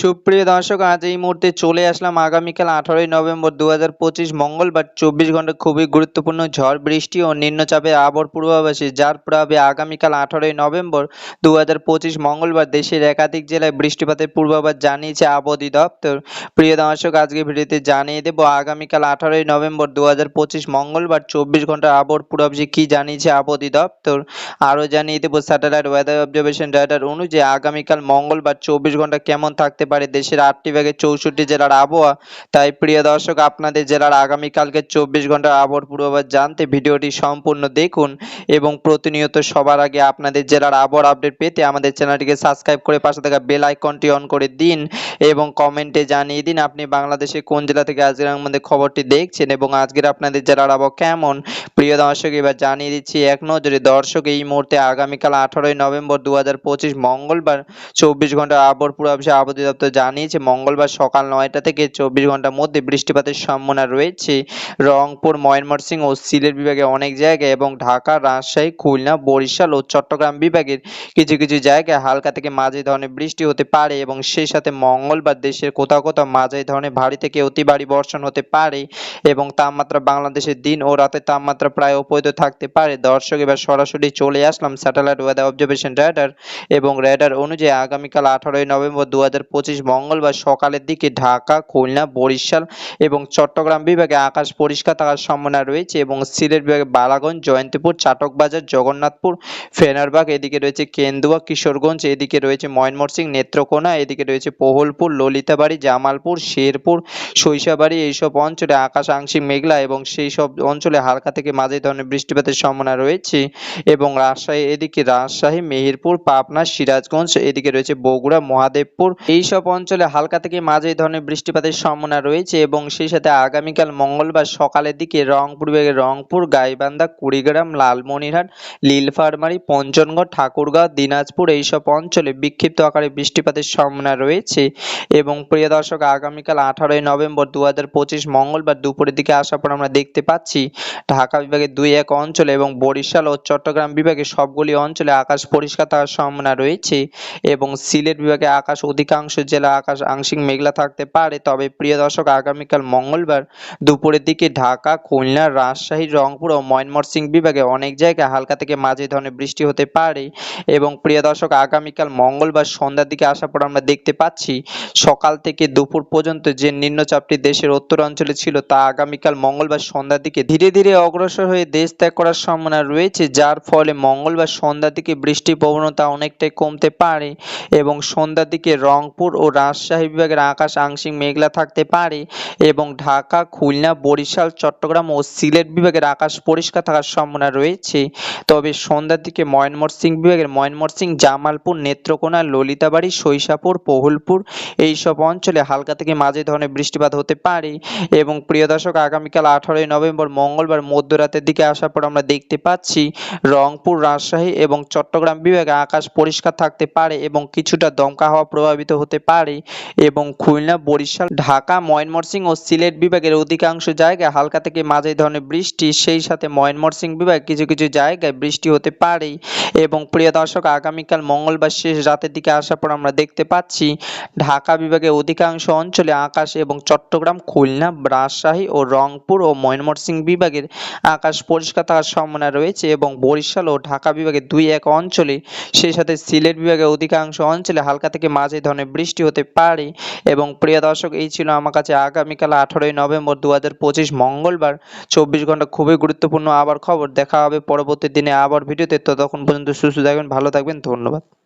সুপ্রিয় দর্শক, আজ এই মুহূর্তে চলে আসলাম আগামীকাল আঠারোই নভেম্বর দু হাজার পঁচিশ মঙ্গলবার চব্বিশ ঘণ্টা খুবই গুরুত্বপূর্ণ ঝড়, বৃষ্টি ও নিম্নচাপে আবহাওয়ার পূর্বাভাসে, যার প্রভাবে আগামীকাল আঠারোই নভেম্বর দু হাজার পঁচিশ মঙ্গলবার দেশের একাধিক জেলায় বৃষ্টিপাতের পূর্বাভাস জানিয়েছে আবহাওয়া দপ্তর। প্রিয় দর্শক, আজকে ভিডিওতে জানিয়ে দেবো আগামীকাল আঠারোই নভেম্বর দু হাজার পঁচিশ মঙ্গলবার চব্বিশ ঘণ্টার আবহাওয়ার পূর্বাভাসে কী জানিয়েছে আবহাওয়া দপ্তর। আরও জানিয়ে দেবো স্যাটেলাইট ওয়েদার অবজারভেশন ডাটার অনুযায়ী আগামীকাল মঙ্গলবার চব্বিশ ঘণ্টা কেমন থাকতে পারে দেশের আটটি ভাগের চৌষট্টি জেলার আবহাওয়া। তাই প্রিয় দর্শক, আপনাদের জেলার আগামীকালকে চব্বিশ ঘণ্টার আবহাওয়ার পূর্বাভাস জানতে ভিডিওটি সম্পূর্ণ দেখুন এবং প্রতিনিয়ত সবার আগে আপনাদের জেলার আবহাওয়ার আপডেট পেতে আমাদের চ্যানেলটিকে সাবস্ক্রাইব করে পাশে থাকা বেল আইকনটি অন করে দিন এবং কমেন্টে জানিয়ে দিন আপনি বাংলাদেশের কোন জেলা থেকে আজকের আমাদের খবরটি দেখছেন এবং আজকের আপনাদের জেলার আবহাওয়া কেমন। প্রিয় দর্শক, এবার জানিয়ে দিচ্ছি এক নজরে, দর্শক, এই মুহূর্তে আগামীকাল আঠারোই নভেম্বর দু হাজার পঁচিশ মঙ্গলবার চব্বিশ ঘণ্টার আবহাওয়ার পূর্বাভাসে আবহাওয়া দপ্তর জানিয়েছে, মঙ্গলবার সকাল নয়টা থেকে চব্বিশ ঘণ্টার মধ্যে বৃষ্টিপাতের সম্ভাবনা রয়েছে। রংপুর, ময়মনসিংহ ও সিলেট বিভাগে অনেক জায়গায় এবং ঢাকা, রাজশাহী, খুলনা, বরিশাল ও চট্টগ্রাম বিভাগের কিছু কিছু জায়গায় হালকা থেকে মাঝারি ধরনের বৃষ্টি হতে পারে এবং সেই সাথে মঙ্গলবার দেশের কোথাও কোথাও মাঝারি ধরনের ভারী থেকে অতি ভারী বর্ষণ হতে পারে এবং তাপমাত্রা বাংলাদেশের দিন ও রাতের তাপমাত্রা প্রায় অপরিত থাকতে পারে। দর্শক, এবার সরাসরি চলে আসলাম স্যাটেলাইট ওয়েদার অবজারভেশন রেডার এবং রেডার অনুযায়ী আগামীকাল আঠারোই নভেম্বর দু হাজার পঁচিশ মঙ্গলবার সকালের দিকে ঢাকা, খুলনা, বরিশাল এবং চট্টগ্রাম বিভাগে আকাশ পরিষ্কার থাকার সম্ভাবনা রয়েছে এবং সিলেট বিভাগে বালাগঞ্জ, জয়ন্তীপুর, চাটকবাজার, জগন্নাথপুর, ফেনারবাগ, এদিকে রয়েছে কেন্দুয়া, কিশোরগঞ্জ, এদিকে রয়েছে ময়মনসিং নেত্রকোনা, এদিকে রয়েছে পোহলপুর ললিতাবাড়ি, জামালপুর, শেরপুর শৈশাবাড়ি এইসব অঞ্চলে আকাশ আংশিক মেঘলা এবং সেই সব অঞ্চলে হালকা থেকে মাঝারি ধরনের বৃষ্টিপাতের সম্ভাবনা রয়েছে এবং রাজশাহী, এদিকে রাজশাহী, মেহেরপুর, পাবনা, সিরাজগঞ্জ, এদিকে রয়েছে বগুড়া, মহাদেবপুর, এইসব অঞ্চলে হালকা থেকে মাঝারি ধরনের বৃষ্টিপাতের সম্ভাবনা রয়েছে এবং সেই সাথে আগামীকাল মঙ্গলবার সকালের দিকে রংপুর রংপুর, গাইবান্ধা, কুড়িগ্রাম, লালমনিরহাট নীলফামারী পঞ্চনগড় ঠাকুরগাঁও, দিনাজপুর এইসব অঞ্চলে বিক্ষিপ্ত আকারে বৃষ্টিপাতের সম্ভাবনা রয়েছে এবং প্রিয় দর্শক, আগামীকাল আঠারোই নভেম্বর দু হাজার পঁচিশ মঙ্গলবার দুপুরের দিকে আসার পর আমরা দেখতে পাচ্ছি ঢাকা বিভাগের দুই এক অঞ্চলে এবং বরিশাল ও চট্টগ্রাম বিভাগে সবগুলি অঞ্চলে আকাশ পরিষ্কার থাকার সম্ভাবনা রয়েছে এবং সিলেট বিভাগে আকাশ অধিকাংশ জেলা আকাশ আংশিক মেঘলা থাকতে পারে। তবে প্রিয় দর্শক, আগামীকাল মঙ্গলবার দুপুরের দিকে ঢাকা, খুলনা, রাজশাহী, রংপুর ও ময়মনসিংহ বিভাগে অনেক জায়গায় হালকা থেকে মাঝারি ধরনের বৃষ্টি হতে পারে। এবং প্রিয় দর্শক, আগামীকাল মঙ্গলবার সন্ধ্যার দিকে আসার পর আমরা দেখতে পাচ্ছি, সকাল থেকে দুপুর পর্যন্ত যে নিম্নচাপটি দেশের উত্তর অঞ্চলে ছিল তা আগামীকাল মঙ্গলবার সন্ধ্যার দিকে ধীরে ধীরে অগ্রসর হয়ে দেশ ত্যাগ করার সম্ভাবনা রয়েছে, যার ফলে মঙ্গলবার সন্ধ্যার দিকে বৃষ্টির প্রবণতা অনেকটাই কমতে পারে। এবং সন্ধ্যার দিকে রংপুর ও রাজশাহী বিভাগের আকাশ আংশিক মেঘলা থাকতে পারে এবং ঢাকা, খুলনা, বরিশাল, চট্টগ্রাম ও সিলেট বিভাগের আকাশ পরিষ্কার থাকার সম্ভাবনা রয়েছে। তবে সন্ধ্যার দিকে ময়মনসিংহ বিভাগের ময়নমরসিং জামালপুর, নেত্রকোনা, ললিতাবাড়ি সৈসাপুর পহুলপুর এইসব অঞ্চলে হালকা থেকে মাঝে ধরনের বৃষ্টিপাত হতে পারে এবং প্রিয় দর্শক, আগামীকাল আঠারোই নভেম্বর মঙ্গলবার মধ্যরাতের দিকে আসার পর আমরা দেখতে পাচ্ছি রংপুর, রাজশাহী এবং চট্টগ্রাম বিভাগে আকাশ পরিষ্কার থাকতে পারে এবং কিছুটা দমকা হাওয়া প্রভাবিত হতে পারে এবং খুলনা, বরিশাল, ঢাকা, ময়মনসিংহ ও সিলেট বিভাগের অধিকাংশ জায়গায় হালকা থেকে মাঝারি ধরনের বৃষ্টি, সেই সাথে ময়মনসিংহ বিভাগ কিছু কিছু জায়গায় বৃষ্টি হতে পারে এবং প্রিয় দর্শক, আগামীকাল মঙ্গলবার শেষ রাতের দিকে আসার পর আমরা দেখতে পাচ্ছি ঢাকা বিভাগের অধিকাংশ অঞ্চলে আকাশ এবং চট্টগ্রাম, খুলনা, রাজশাহী ও রংপুর ও ময়মনসিংহ বিভাগের আকাশ পরিষ্কার থাকার সম্ভাবনা রয়েছে এবং বরিশাল ও ঢাকা বিভাগের দুই এক অঞ্চলে, সেই সাথে সিলেট বিভাগের অধিকাংশ অঞ্চলে হালকা থেকে মাঝারি ধরনের বৃষ্টি হতে পারে। এবং প্রিয় দর্শক, এই ছিল আমার কাছে আগামীকাল আঠারোই নভেম্বর দু হাজার পঁচিশ মঙ্গলবার। চব্বিশ ঘণ্টা খুবই গুরুত্বপূর্ণ আবার খবর। দেখা হবে পরবর্তী দিনে আবার ভিডিওতে। ততক্ষণ পর্যন্ত সুস্থ থাকবেন, ভালো থাকবেন, ধন্যবাদ।